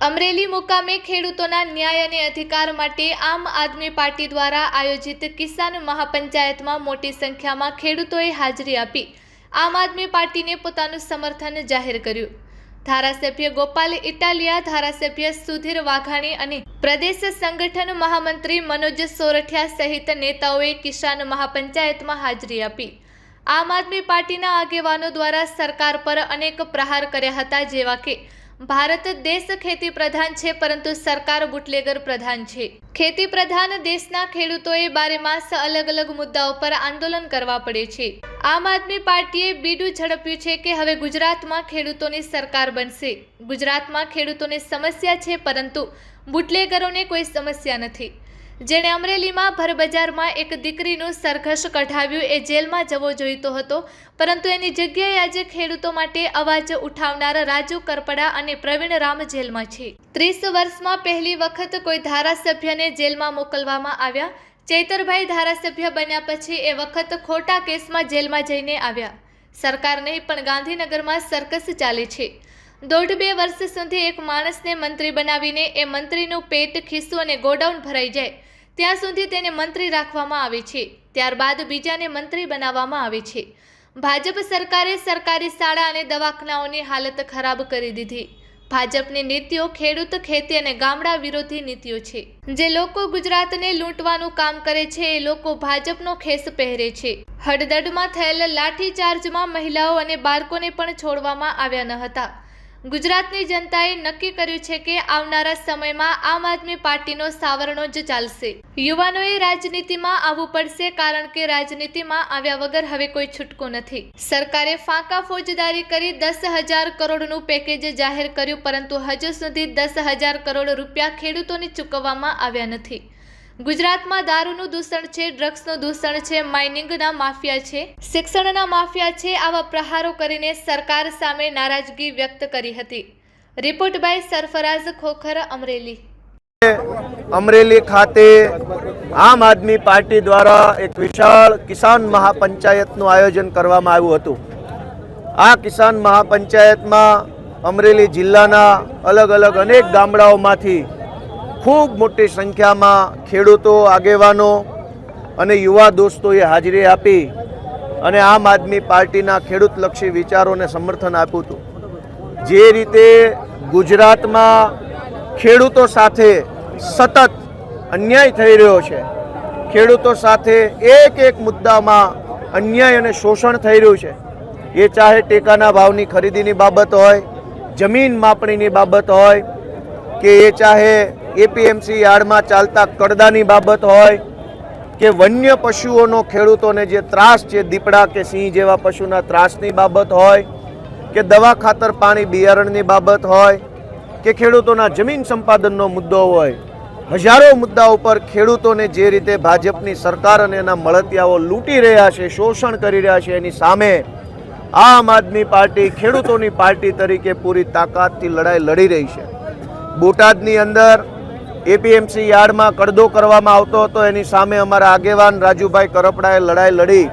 અમરેલી મુકામે ખેડૂતોના ન્યાય અને અધિકાર માટે આમ આદમી પાર્ટી દ્વારા આયોજિત કિસાન મહાપંચાયતમાં મોટી સંખ્યામાં ખેડૂતોએ હાજરી આપી. આમ આદમી પાર્ટીને પોતાનું સમર્થન જાહેર કર્યું. ધારાસભ્ય ગોપાલ ઇટાલિયા, ધારાસભ્ય સુધીર વાઘાણી અને પ્રદેશ સંગઠન મહામંત્રી મનોજ સોરઠિયા સહિત નેતાઓએ કિસાન મહાપંચાયતમાં હાજરી આપી. આમ આદમી પાર્ટીના આગેવાનો દ્વારા સરકાર પર અનેક પ્રહાર કર્યા હતા જેવા કે ભારત દેશ ખેતી પ્રધાન છે, પરંતુ સરકાર બુટલેગર પ્રધાન છે. ખેતી પ્રધાન દેશના ખેડૂતોએ બારે માસ અલગ અલગ મુદ્દાઓ પર આંદોલન કરવા પડે છે. આમ આદમી પાર્ટીએ બીડું ઝડપ્યું છે કે હવે ગુજરાતમાં ખેડૂતોની સરકાર બનશે. ગુજરાતમાં ખેડૂતોની સમસ્યા છે, પરંતુ બુટલેગરોને કોઈ સમસ્યા નથી. જેણે અમરેલીમાં ભરબજારમાં એક દીકરીનું સરઘસ કઢાવ્યું. એ જેલમાં જવો જોઈતો હતો, પરંતુ એની જગ્યાએ આજે ખેડૂતો માટે અવાજ ઉઠાવનાર રાજુ કરપડા અને પ્રવીણ રામ જેલમાં છે. ત્રીસ વર્ષમાં પહેલી વખત કોઈ ધારાસભ્યને જેલમાં મોકલવામાં આવ્યા. ચૈતરભાઈ ધારાસભ્ય બન્યા પછી એ વખત ખોટા કેસમાં જેલમાં જઈને આવ્યા. સરકાર નહીં પણ ગાંધીનગરમાં સરકસ ચાલે છે. દોઢ બે વર્ષ સુધી એક માણસને મંત્રી બનાવીને એ મંત્રીનું પેટ ખિસ્સું અને ગોડાઉન ભરાઈ જાય. ત્યાં સુધી તેને મંત્રી રાખવામાં આવે છે. ત્યારબાદ બીજાને મંત્રી બનાવવામાં આવે છે. ભાજપ સરકારે સરકારી શાળા અને દવાખાનાઓની હાલત ખરાબ કરી દીધી. ભાજપની નીતિઓ ખેડૂત ખેતી અને ગામડા વિરોધી નીતિઓ છે. જે લોકો ગુજરાતને લૂંટવાનું કામ કરે છે, એ લોકો ભાજપનો ખેસ પહેરે છે. હડદડમાં થયેલ લાઠીચાર્જમાં મહિલાઓ અને બાળકોને પણ છોડવામાં આવ્યા ન હતા. ગુજરાતની જનતાએ નક્કી કર્યું છે કે આવનારા સમયમાં આમ આદમી પાર્ટીનો સાવરણો જ ચાલશે. યુવાનોએ રાજનીતિમાં આવવું પડશે કારણ કે રાજનીતિમાં આવ્યા વગર હવે કોઈ છૂટકો નથી. સરકારે ફાંકા ફોજદારી કરી દસ હજાર કરોડનું પેકેજ જાહેર કર્યું, પરંતુ હજુ સુધી દસ હજાર કરોડ રૂપિયા ખેડૂતોને ચૂકવવામાં આવ્યા નથી. ગુજરાતમાં દારૂનું દૂષણ છે, ડ્રગ્સનું દૂષણ છે, માઇનિંગના માફિયા છે. શિક્ષણના માફિયા છે, આવા પ્રહારો કરીને સરકાર સામે નારાજગી વ્યક્ત કરી હતી. Report by Sarfaraz Khokhar, Amreli. Amreli ખાતે આમ આદમી પાર્ટી દ્વારા એક વિશાળ કિસાન મહાપંચાયતનું આયોજન કરવામાં આવ્યું હતું. આ કિસાન મહાપંચાયતમાં અમરેલી જિલ્લાના અલગ અલગ અનેક ગામડાઓમાંથી ખૂબ મોટી સંખ્યામાં ખેડૂતો, આગેવાનો અને યુવા દોસ્તોએ હાજરી આપી અને આમ આદમી પાર્ટીના ખેડૂતલક્ષી વિચારોને સમર્થન આપ્યું હતું. જે રીતે ગુજરાતમાં ખેડૂતો સાથે સતત અન્યાય થઈ રહ્યો છે, ખેડૂતો સાથે એક એક મુદ્દામાં અન્યાય અને શોષણ થઈ રહ્યું છે, એ ચાહે ટેકાના ભાવની ખરીદીની બાબત હોય, જમીન માપણીની બાબત હોય કે એ ચાહે એપીએમસી યાર્ડમાં ચાલતા કડદાની બાબત હોય કે વન્ય પશુઓનો ખેડૂતોને જે ત્રાસ છે, દીપડા કે સિંહ જેવા પશુના ત્રાસની બાબત હોય કે દવા ખાતર પાણી બિયારણની બાબત હોય કે ખેડૂતોના જમીન સંપાદનનો મુદ્દો હોય, હજારો મુદ્દા ઉપર ખેડૂતોને જે રીતે ભાજપની સરકાર અને એના મળતિયાઓ લૂંટી રહ્યા છે, શોષણ કરી રહ્યા છે, એની સામે આમ આદમી પાર્ટી ખેડૂતોની પાર્ટી તરીકે પૂરી તાકાતથી લડાઈ લડી રહી છે. બોટાદની અંદર એપીએમસી યાર્ડમાં કડદો કરવામાં આવતો હતો. એની સામે અમારા આગેવાન રાજુભાઈ કરપડાએ લડાઈ લડી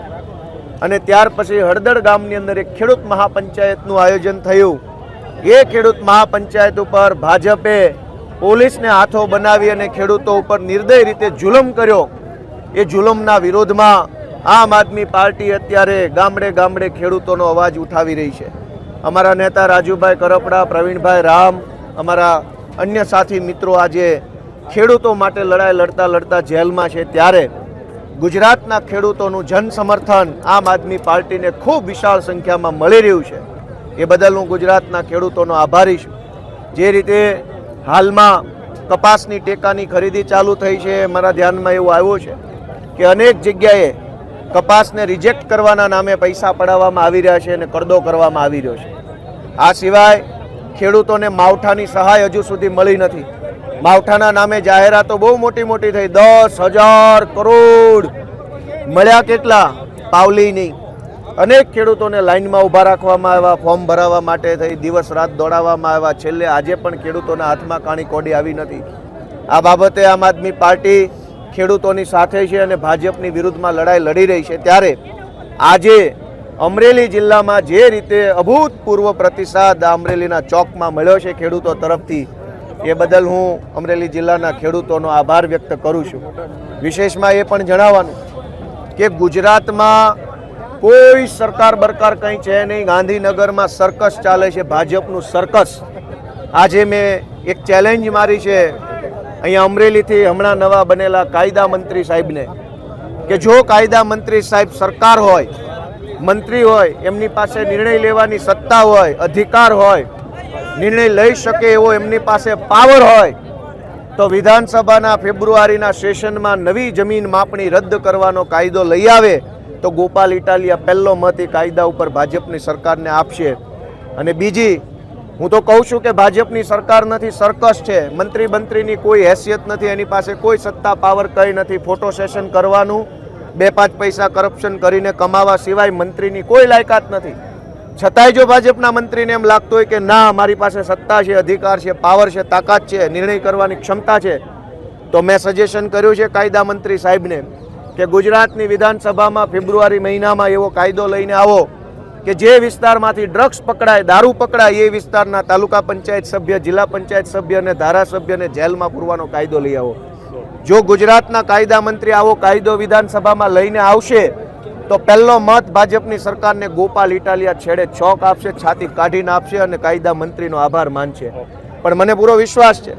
અને ત્યાર પછી હળદળ ગામની અંદર એક ખેડૂત મહાપંચાયતનું આયોજન થયું. એ ખેડૂત મહાપંચાયત ઉપર ભાજપે પોલીસને હાથો બનાવી અને ખેડૂતો ઉપર નિર્દય રીતે જુલમ કર્યો. એ જુલમના વિરોધમાં આમ આદમી પાર્ટી અત્યારે ગામડે ગામડે ખેડૂતોનો અવાજ ઉઠાવી રહી છે. અમારા નેતા રાજુભાઈ કરપડા, પ્રવીણભાઈ રામ, અમારા અન્ય સાથી મિત્રો, આજે ખેડૂતો માટે લડાઈ લડતા લડતા જેલમાં છે. ત્યારે ગુજરાતના ખેડૂતોનું જન સમર્થન આમ આદમી પાર્ટીને ખૂબ વિશાળ સંખ્યામાં મળી રહ્યું છે. એ બદલ હું ગુજરાતના ખેડૂતોનો આભારી છું. જે રીતે હાલમાં કપાસની ટેકાની ખરીદી ચાલુ થઈ છે મારા ધ્યાનમાં એવું આવ્યું છે કે અનેક જગ્યાએ કપાસને રિજેક્ટ કરવાના નામે પૈસા પડાવવામાં આવી રહ્યા છે અને કરદો કરવામાં આવી રહ્યો છે. આ સિવાય ખેડૂતોને માવઠાની સહાય હજુ સુધી મળી નથી. માવઠાના નામે જાહેરાતો બહુ મોટી મોટી થઈ. દસ હજાર કરોડ મળ્યા કેટલા? પાવલી નહીં અનેક ખેડૂતોને લાઇનમાં ઊભા રાખવામાં આવ્યા, ફોર્મ ભરાવવા માટે થઈ, દિવસ રાત દોડાવવામાં આવ્યા. છેલ્લે આજે પણ ખેડૂતોના હાથમાં કાણી કોડી આવી નથી. આ બાબતે આમ આદમી પાર્ટી ખેડૂતોની સાથે છે અને ભાજપની વિરુદ્ધમાં લડાઈ લડી રહી છે. ત્યારે આજે અમરેલી જિલ્લામાં જે રીતે અભૂતપૂર્વ પ્રતિસાદ અમરેલીના ચોકમાં મળ્યો છે ખેડૂતો તરફથી, એ બદલ હું અમરેલી જિલ્લાના ખેડૂતોનો આભાર વ્યક્ત કરું છું. વિશેષમાં એ પણ જણાવવાનું કે ગુજરાતમાં કોઈ સરકાર બરકાર કંઈ છે નહીં. ગાંધીનગરમાં સર્કસ ચાલે છે, ભાજપનું સર્કસ. આજે મેં એક ચેલેન્જ મારી છે અહીંયા અમરેલીથી હમણાં નવા બનેલા કાયદા મંત્રી સાહેબને કે જો કાયદા મંત્રી સાહેબ સરકાર હોય મંત્રી હોય, એમની પાસે નિર્ણય લેવાની સત્તા હોય, અધિકાર હોય, નિર્ણય લઈ શકે એવો એમની પાસે પાવર હોય, તો વિધાનસભાના ફેબ્રુઆરીના સેશનમાં નવી જમીન માપણી રદ કરવાનો કાયદો લઈ આવે, તો ગોપાલ ઇટાલિયા પહેલો મત એ કાયદા ઉપર ભાજપની સરકારને આપશે. અને બીજી, હું તો કહું છું કે ભાજપની સરકાર નથી, સર્કસ છે. મંત્રી મંત્રીની કોઈ હેસિયત નથી, એની પાસે કોઈ સત્તા પાવર કંઈ નથી. ફોટો સેશન કરવાનું બે પાંચ પૈસા કરપ્શન કરીને કમાવા સિવાય મંત્રીની કોઈ લાયકાત નથી. છતાંય જો ભાજપના મંત્રીને એમ લાગતું હોય કે ના, મારી પાસે સત્તા છે, અધિકાર છે પાવર છે, તાકાત છે, નિર્ણય કરવાની ક્ષમતા છે, તો મેં સજેશન કર્યું છે કાયદા મંત્રી સાહેબને કે ગુજરાતની વિધાનસભામાં ફેબ્રુઆરી મહિનામાં એવો કાયદો લઈને આવો કે જે વિસ્તારમાંથી ડ્રગ્સ પકડાય, દારૂ પકડાય, એ વિસ્તારના તાલુકા પંચાયત સભ્ય, જિલ્લા પંચાયત સભ્ય અને ધારાસભ્યને જેલમાં પૂરવાનો કાયદો લઈ આવો. જો ગુજરાતના કાયદા મંત્રી આવો કાયદો વિધાનસભામાં લઈને આવશે, તો પહેલો મત ભાજપની સરકારને ગોપાલ ઇટાલિયા છેડે છોક આપશે, છાતી કાઢીને આપશે અને કાયદા મંત્રીનો આભાર માનશે. પણ મને પૂરો વિશ્વાસ છે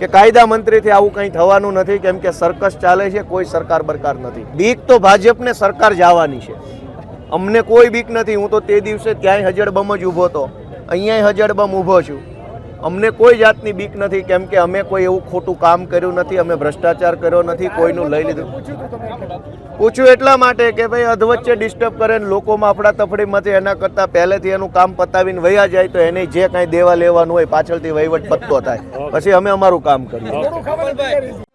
કે કાયદા મંત્રીથી આવું કંઈ થવાનું નથી, કેમ કે સર્કસ ચાલે છે, કોઈ સરકાર બરકાર નથી. બીક તો ભાજપને સરકાર જવાની છે. અમને કોઈ બીક નથી, હું તો તે દિવસે ત્યાંય હજડબમ જ ઊભો હતો. અહીંયાય હજડબમ ઊભો છું. અમને કોઈ જાતની બીક નથી કેમ કે અમે કોઈ એવું ખોટું કામ કર્યું નથી અમે ભ્રષ્ટાચાર કર્યો નથી કોઈનું લઈ લીધું. પૂછ્યું એટલા માટે કે ભાઈ અધવચ્ચે ડિસ્ટર્બ કરે ને લોકોમાં આપણા તફડીમાંથી એના કરતાં પહેલેથી એનું કામ પતાવીને વયા જાય તો એને જે કાંઈ દેવા લેવાનું હોય પાછળથી વહીવટ પત્તો થાય. પછી અમે અમારું કામ કરીએ.